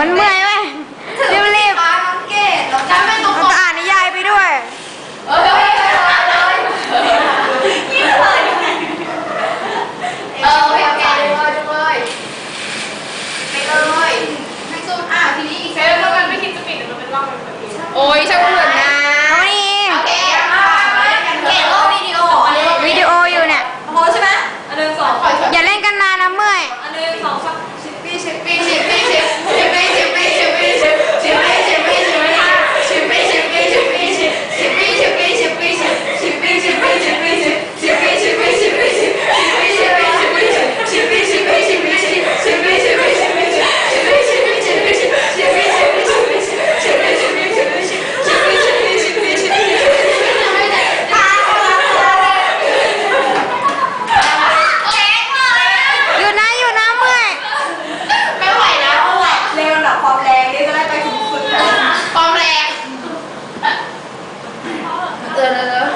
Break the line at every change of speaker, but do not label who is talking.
มันเมื่อยเว้ยรีบรีบ
ฟ้าน้องเกดเราจำไม่ตรง
ๆเราจะอ่านนิยายไปด้วย
เอ้ยเลยเลยยิ่งเลยเออโอเคโอเคดูเลยดูเลยไปเลยให้สู้อะทีนี้อีก
เซฟแล้วมันไม่คิดจะปิดแต่มันเป็นร่องมันแบบนี้
โอ้ยช่าง
对对对。